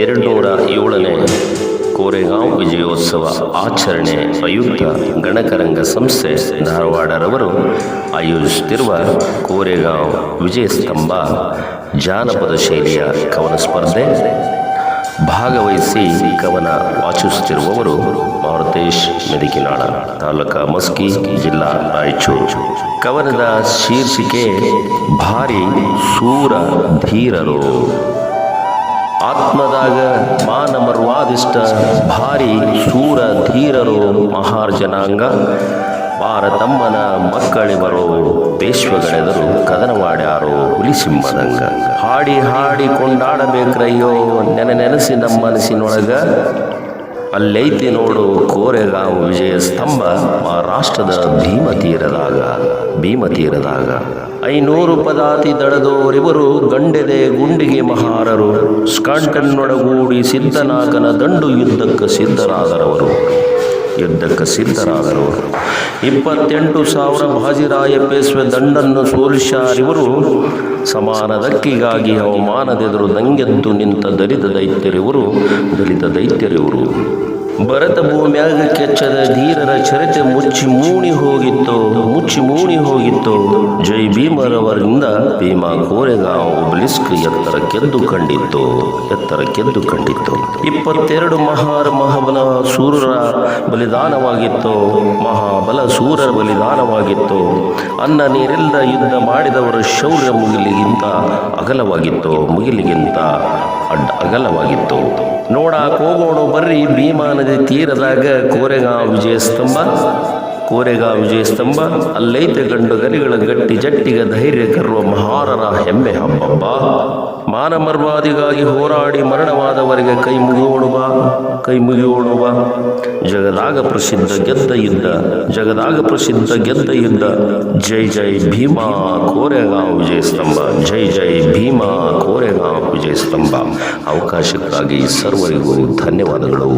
ಎರಡುನೂರ ಏಳನೇ ಕೋರೆಗಾಂವ್ ವಿಜಯೋತ್ಸವ ಆಚರಣೆ ಪ್ರಯುಕ್ತ ಗಣಕರಂಗ ಸಂಸ್ಥೆ ಧಾರವಾಡರವರು ಆಯೋಜಿಸುತ್ತಿರುವ ಕೋರೆಗಾಂವ್ ವಿಜಯ ಸ್ತಂಭ ಜಾನಪದ ಶೈಲಿಯ ಕವನ ಸ್ಪರ್ಧೆ ಭಾಗವಹಿಸಿ ಕವನ ವಾಚಿಸುತ್ತಿರುವವರು ಮಾರುತೇಶ್ ಮೆದಿಕಿನಾಳ, ತಾಲೂಕಾ ಮಸ್ಕಿ, ಜಿಲ್ಲಾ ರಾಯಚೂರು. ಕವನದ ಶೀರ್ಷಿಕೆ ಭಾರಿ ಸೂರ ಧೀರರು. ಆತ್ಮದಾಗ ಮಾನಮರ್ವಾದಿಷ್ಟ ಭಾರಿ ಶೂರ ಧೀರರು ಮಹಾರ್ಜನಾಂಗ, ಭಾರತಮ್ಮನ ಮಕ್ಕಳಿವರು ದೇಶ್ವಗಳೆದರು ಕದನವಾಡ್ಯಾರೋ ಹುಲಿಸಿಂಹದಂಗ ಹಾಡಿ ಹಾಡಿ ಕೊಂಡಾಡಬೇಕ್ರಯ್ಯೋ, ನೆನೆ ನೆನೆಸಿ ನಮ್ಮ ಅಲ್ಲೈತಿ ನೋಡು ಕೋರೆಗಾಂವ್ ವಿಜಯ ಸ್ತಂಭ, ಮಹಾರಾಷ್ಟ್ರದ ಭೀಮ ಭೀಮತೀರದಾಗ. ಭೀಮ ತೀರದಾಗ ಐನೂರು ಪದಾತಿ ದಡದೋರಿವರು ಗಂಡೆದೆ ಗುಂಡಿಗೆ ಮಹಾರರು. ಸ್ಕಾಂಟನ್ನೊಡಗೂಡಿ ಸಿದ್ಧನಾಗನ ದಂಡು ಯುದ್ಧಕ್ಕೆ ಸಿದ್ಧರಾದರವರು. ಯುದ್ಧಕ್ಕೆ ಸಿದ್ಧರಾದರವರು. ಇಪ್ಪತ್ತೆಂಟು ಸಾವಿರ ಬಾಜಿರಾಯ ಪೇಸ್ವೆ ದಂಡನ್ನು ಸೋಲಿಸಾರಿವರು ಸಮಾನದಕ್ಕಿಗಾಗಿ ಅವಮಾನದೆದುರು ದಂಗೆದ್ದು ನಿಂತ ದಲಿತ ದೈತ್ಯರಿವರು ದಲಿತ ದೈತ್ಯರಿವರು. ಭರತ ಭೂಮ್ಯಾಗ ಕೆಚ್ಚದ ಧೀರರ ಚರಿತೆ ಮುಚ್ಚಿ ಮೂಣಿ ಹೋಗಿತ್ತು, ಮುಚ್ಚಿ ಮೂಣಿ ಹೋಗಿತ್ತು. ಜೈ ಭೀಮರವರಿಂದ ಭೀಮಾ ಕೋರೆಗಾಂವ್ ಒಬ್ಲಿಸ್ಕ್ ಎತ್ತರ ಕೆದ್ದು ಕಂಡಿತ್ತು ಎತ್ತರ ಕೆದ್ದು ಕಂಡಿತ್ತು ಇಪ್ಪತ್ತೆರಡು ಮಹಾರ ಮಹಾಬಲ ಸೂರರ ಬಲಿದಾನವಾಗಿತ್ತು. ಮಹಾಬಲ ಸೂರರ ಬಲಿದಾನವಾಗಿತ್ತು. ಅನ್ನ ನೀರೆಲ್ಲ ಯುದ್ಧ ಮಾಡಿದವರ ಶೌರ್ಯ ಮುಗಿಲಿಗಿಂತ ಅಗಲವಾಗಿತ್ತು. ಮುಗಿಲಿಗಿಂತ ಅಡ್ಡ ಅಗಲವಾಗಿತ್ತು. ನೋಡ ಹೋಗೋಣ ಬರ್ರಿ ಭೀಮಾ ನದಿ ತೀರದಾಗ ಕೋರೆಗಾಂವ್ ವಿಜಯ ಸ್ತಂಭ. ಕೋರೆಗಾಂವ್ ವಿಜಯ ಸ್ತಂಭ ಅಲ್ಲೈತೆ ಗಂಡು ಗರಿಗಳ ಗಟ್ಟಿ ಜಟ್ಟಿಗ ಧೈರ್ಯ ಕರುವ ಮಹಾರರ ಹೆಮ್ಮೆ ಹಬ್ಬಬ್ಬ. ಮಾನಮರ್ವಾದಿಗಾಗಿ ಹೋರಾಡಿ ಮರಣವಾದವರಿಗೆ ಕೈ ಮುಗಿಯೋಣುವ, ಕೈ ಮುಗಿಯೋಡುವ ಜಗದಾಗ ಪ್ರಸಿದ್ಧ ಗೆದ್ದ ಯುದ್ಧ, ಜಗದಾಗ ಪ್ರಸಿದ್ಧ ಗೆದ್ದ ಯುದ್ಧ. ಜೈ ಜೈ ಭೀಮಾ ಕೋರೆಗಾಂವ್ ವಿಜಯ ಸ್ತಂಭ, ಜೈ ಜೈ ಭೀಮಾ ಕೋರೆಗಾಂವ್ ವಿಜಯ ಸ್ತಂಭ. ಅವಕಾಶಕ್ಕಾಗಿ ಸರ್ವರಿಗೂ ಧನ್ಯವಾದಗಳು.